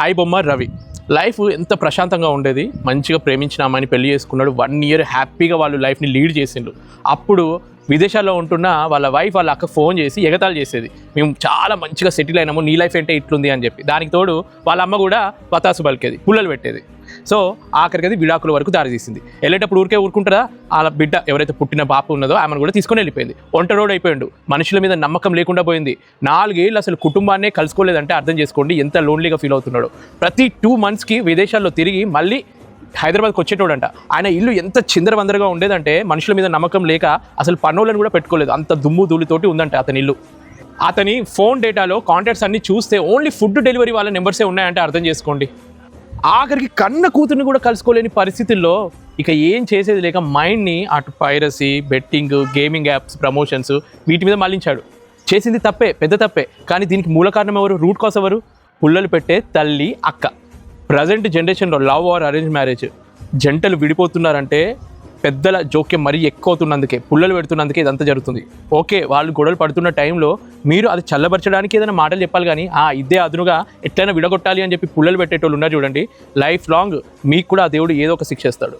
I బొమ్మ Ravi. Life ఎంత ప్రశాంతంగా ఉండేది? మంచిగా ప్రేమించిన అమ్మాయిని పెళ్ళి చేసుకున్నాడు. వన్ ఇయర్ హ్యాపీగా వాళ్ళు లైఫ్ని లీడ్ చేసిండ్రు. అప్పుడు విదేశాల్లో ఉంటున్న వాళ్ళ వైఫ్ వాళ్ళ అక్క ఫోన్ చేసి ఎగతాలు చేసేది. మేము చాలా మంచిగా సెటిల్ అయినాము నీ లైఫ్ అంటే ఇట్లుంది అని చెప్పి. దానికి తోడు వాళ్ళ అమ్మ కూడా పతాసు పలికేది పుల్లలు పెట్టేది. సో ఆఖరికి అది విడాకుల వరకు దారి తీసింది. వెళ్ళేటప్పుడు ఊరికే ఊరుకుంటారా? వాళ్ళ బిడ్డ ఎవరైతే పుట్టిన పాప ఉన్నదో ఆమెను కూడా తీసుకొని వెళ్ళిపోయింది. ఒంట రోడ్ మనుషుల మీద నమ్మకం లేకుండా పోయింది. నాలుగేళ్ళు అసలు కుటుంబాన్నే కలుసుకోలేదంటే అర్థం చేసుకోండి ఎంత లోన్లీగా ఫీల్ అవుతున్నాడు. ప్రతి టూ మంత్స్కి విదేశాల్లో తిరిగి మళ్ళీ హైదరాబాద్కి వచ్చేటోడంట. ఆయన ఇల్లు ఎంత చిందరవందరగా ఉండేదంటే మనుషుల మీద నమ్మకం లేక అసలు పన్నులను కూడా పెట్టుకోలేదు. అంత దుమ్ము ధూళితోటి ఉందంట అతని ఇల్లు. అతని ఫోన్ డేటాలో కాంటాక్ట్స్ అన్ని చూస్తే ఓన్లీ ఫుడ్ డెలివరీ వాళ్ళ నెంబర్సే ఉన్నాయంటే అర్థం చేసుకోండి. ఆఖరికి కన్న కూతుర్ని కూడా కలుసుకోలేని పరిస్థితుల్లో ఇక ఏం చేసేది లేక మైండ్ని అటు piracy betting gaming apps promotions వీటి మీద మళ్ళించాడు చేసింది తప్పే పెద్ద తప్పే. కానీ దీనికి మూల కారణం ఎవరు? రూట్ కాస్ ఎవరు? పుల్లలు పెట్టే తల్లి అక్క. ప్రజెంట్ జనరేషన్లో లవ్ ఆర్ అరేంజ్ మ్యారేజ్ జంటలు విడిపోతున్నారంటే పెద్దల జోక్యం మరీ ఎక్కువ అవుతున్నందుకే పుల్లలు పెడుతున్నందుకే ఇదంతా జరుగుతుంది. ఓకే వాళ్ళు గొడవలు పడుతున్న టైంలో మీరు అది చల్లబరచడానికి ఏదైనా మాటలు చెప్పాలి కానీ ఆ ఇదే అదునుగా ఎట్లయినా విడగొట్టాలి అని చెప్పి పుల్లలు పెట్టేటోళ్ళు ఉన్నారు చూడండి. లైఫ్ లాంగ్ మీకు కూడా ఆ దేవుడు ఏదో ఒక శిక్ష ఇస్తాడు.